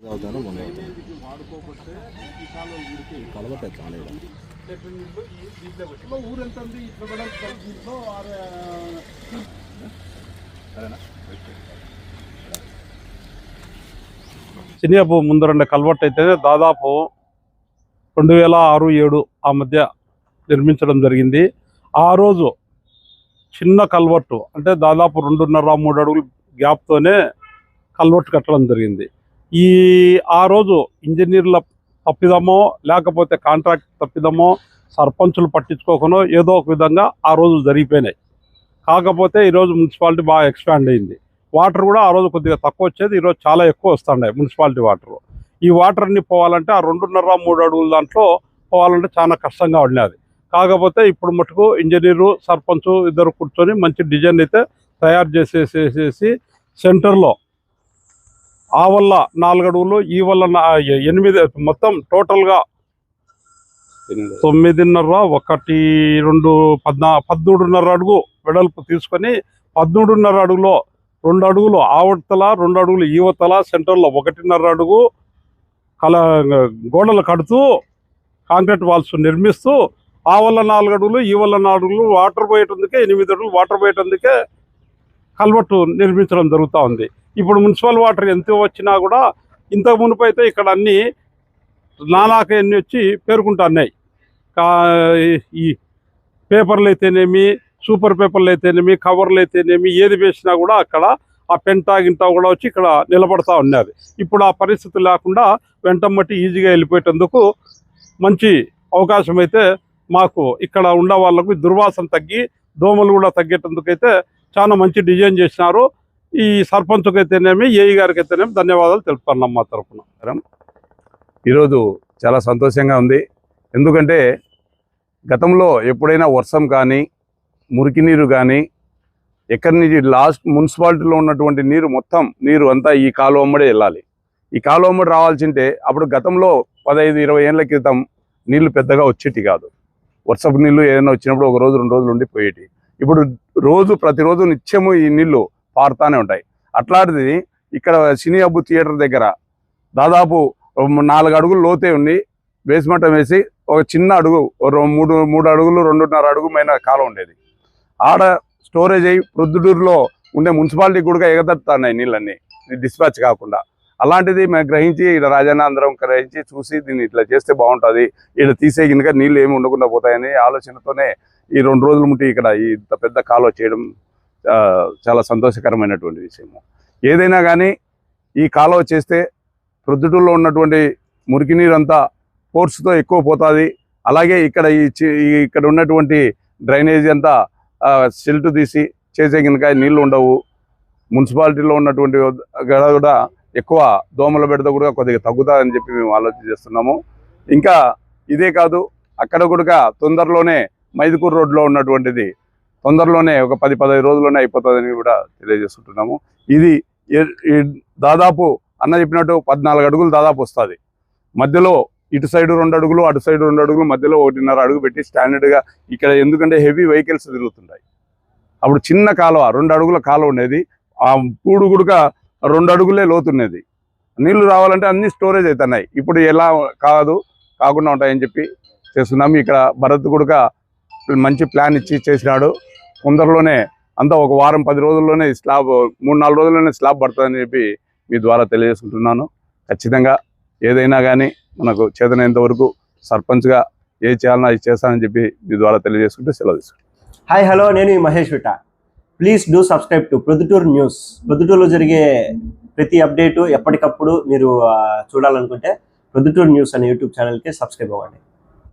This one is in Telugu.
అవుతాను మొన్న అవుతాను చాలా ముందరండే కల్వర్ట్ అయితే దాదాపు రెండు వేల ఆరు ఏడు ఆ మధ్య నిర్మించడం జరిగింది. ఆ రోజు చిన్న కల్వర్టు అంటే దాదాపు రెండున్నర మూడు అడుగులు గ్యాప్తోనే కల్వర్ట్ కట్టడం జరిగింది. ఈ ఆ రోజు ఇంజనీర్ల తప్పిదమో లేకపోతే కాంట్రాక్ట్ తప్పిదమో సర్పంచులు పట్టించుకోకనో ఏదో ఒక విధంగా ఆ రోజు జరిగిపోయినాయి. కాకపోతే ఈరోజు మున్సిపాలిటీ బాగా ఎక్స్పాండ్ అయింది. వాటర్ కూడా ఆ రోజు కొద్దిగా తక్కువ వచ్చేది ఈరోజు చాలా ఎక్కువ వస్తున్నాయి మున్సిపాలిటీ వాటర్. ఈ వాటర్ అన్ని పోవాలంటే ఆ రెండున్నర మూడు అడుగుల దాంట్లో పోవాలంటే చాలా కష్టంగా ఉండేది కాకపోతే ఇప్పుడు మటుకు ఇంజనీరు సర్పంచ్ ఇద్దరు కూర్చొని మంచి డిజైన్ అయితే తయారు చేసేసేసి సెంటర్లో ఆ వల్ల నాలుగు అడుగులు ఈ వల్ల ఎనిమిది మొత్తం టోటల్గా తొమ్మిదిన్నర ఒకటి రెండు పద్నా పద్మూడున్నర అడుగు వెడల్పు తీసుకొని పద్మూడున్నర అడుగులో రెండు అడుగులు ఆవతల రెండు అడుగులు ఈవతల సెంటర్లో ఒకటిన్నర అడుగు కల గోడలు కడుతూ కాంక్రీట్ వాల్స్ నిర్మిస్తూ ఆ వల్ల నాలుగు అడుగులు ఈ వల్ల నాలుగు అడుగులు వాటర్ పోయేటందుకే ఎనిమిది అడుగులు వాటర్ పోయేటందుకే కల్వర్టు నిర్మించడం జరుగుతూ ఉంది. ఇప్పుడు మున్సిపల్ వాటర్ ఎంత వచ్చినా కూడా ఇంతకు మునుపు అయితే ఇక్కడ అన్నీ నానాక ఎన్ని వచ్చి పేర్కొంటున్నాయి ఈ పేపర్లు అయితేనేమి సూపర్ పేపర్లు అయితేనేమి కవర్లు అయితేనేమి ఏది వేసినా కూడా అక్కడ ఆ పెంటా గింటా కూడా వచ్చి ఇక్కడ నిలబడతా ఉన్నది. ఇప్పుడు ఆ పరిస్థితి లేకుండా వెంటమ్మటి ఈజీగా వెళ్ళిపోయేటందుకు మంచి అవకాశం అయితే మాకు ఇక్కడ ఉండే వాళ్ళకు దుర్వాసన తగ్గి దోమలు కూడా తగ్గేటందుకు అయితే చాలా మంచి డిజైన్ చేసినారు. ఈ సర్పంచ్కి అయితేనేమి ఏఈ గారికి అయితేనేమి ధన్యవాదాలు తెలుపుతున్నాం మా తరఫున. ఈరోజు చాలా సంతోషంగా ఉంది. ఎందుకంటే గతంలో ఎప్పుడైనా వర్షం కానీ మురికి నీరు కానీ ఎక్కడి నుంచి లాస్ట్ మున్సిపాలిటీలో ఉన్నటువంటి నీరు మొత్తం నీరు అంతా ఈ కాలువ అమ్మడే వెళ్ళాలి. ఈ కాలువ అమ్మడి రావాల్సింటే అప్పుడు గతంలో పదహైదు ఇరవై ఏళ్ళ క్రితం నీళ్ళు పెద్దగా వచ్చేటి కాదు. వర్షపు నీళ్ళు ఏదైనా వచ్చినప్పుడు ఒక రోజు రెండు రోజులు ఉండిపోయేటి. ఇప్పుడు రోజు ప్రతిరోజు నిత్యము ఈ నీళ్ళు పారుతానే ఉంటాయి. అట్లాంటిది ఇక్కడ సినీ అబ్బు థియేటర్ దగ్గర దాదాపు నాలుగు అడుగులు లోతే ఉండి బేస్మెంట్ వేసి ఒక చిన్న అడుగు మూడు మూడు అడుగులు రెండున్నర అడుగు పైన కాలం ఉండేది. ఆడ స్టోరేజ్ అయ్యి ప్రొద్దుటూరులో ఉండే మున్సిపాలిటీ కూడా ఎగదడుతున్నాయి నీళ్ళన్నీ డిస్పాచ్ కాకుండా. అలాంటిది మేము గ్రహించి ఇక్కడ రాజన్న అందరం గ్రహించి చూసి దీన్ని ఇట్లా చేస్తే బాగుంటుంది ఇక్కడ తీసే కనుక నీళ్ళు ఏమి ఉండకుండా పోతాయని ఆలోచనతోనే ఈ రెండు రోజుల ముట్టి ఇక్కడ ఈ ఇంత పెద్ద కాలువ చేయడం చాలా సంతోషకరమైనటువంటి విషయము. ఏదైనా కానీ ఈ కాలువ చేస్తే ప్రొద్దుటూరులో ఉన్నటువంటి మురికి నీరంతా ఫోర్స్తో ఎక్కువ పోతుంది. అలాగే ఇక్కడ ఈ చి- ఇక్కడ ఉన్నటువంటి డ్రైనేజీ అంతా సిల్ట్ తీసి చేసే కనుక నీళ్ళు ఉండవు. మున్సిపాలిటీలో ఉన్నటువంటి గడ కూడా ఎక్కువ దోమల బెడద కూడా కొద్దిగా తగ్గుతుందని చెప్పి మేము ఆలోచన చేస్తున్నాము. ఇంకా ఇదే కాదు అక్కడ కూడా తొందరలోనే మైదుకూరు రోడ్లో ఉన్నటువంటిది తొందరలోనే ఒక పది పదహైదు రోజుల్లోనే అయిపోతుందని కూడా తెలియజేస్తుంటున్నాము. ఇది దాదాపు అన్న చెప్పినట్టు పద్నాలుగు అడుగులు దాదాపు వస్తుంది. మధ్యలో ఇటు సైడ్ రెండు అడుగులు అటు సైడ్ రెండు అడుగులు మధ్యలో ఒకటిన్నర అడుగు పెట్టి స్టాండర్డ్గా ఇక్కడ ఎందుకంటే హెవీ వెహికల్స్ తిరుగుతుంటాయి. అప్పుడు చిన్న కాలువ రెండు అడుగుల కాలువ ఉండేది. ఆ పూడు గుడుక రెండు అడుగులే లోతున్నది. నీళ్ళు రావాలంటే అన్ని స్టోరేజ్ అవుతున్నాయి ఇప్పుడు ఎలా కాదు కాకుండా ఉంటాయని చెప్పి చేస్తున్నాము. ఇక్కడ భరత్ గుడుక మంచి ప్లాన్ ఇచ్చి చేసినాడు. తొందరలోనే అంతా ఒక వారం పది రోజుల్లోనే స్లాబ్ మూడు నాలుగు రోజుల్లోనే స్లాబ్ పడుతుందని చెప్పి మీ ద్వారా తెలియజేసుకుంటున్నాను. ఖచ్చితంగా ఏదైనా కానీ మనకు చేతనైనంత వరకు సర్పంచ్గా ఏ చేయాలన్నా అది చేస్తానని చెప్పి మీ ద్వారా తెలియజేసుకుంటే సెలవు తీసుకుంటాను హాయ్ హలో నేను ఈ Mahesh విట please do subscribe to Proddatur news ప్రొద్దుటూరులో జరిగే ప్రతి అప్డేటు ఎప్పటికప్పుడు మీరు చూడాలనుకుంటే ప్రొద్దుటూరు న్యూస్ అనే యూట్యూబ్ ఛానల్కి సబ్స్క్రైబ్ అవ్వండి.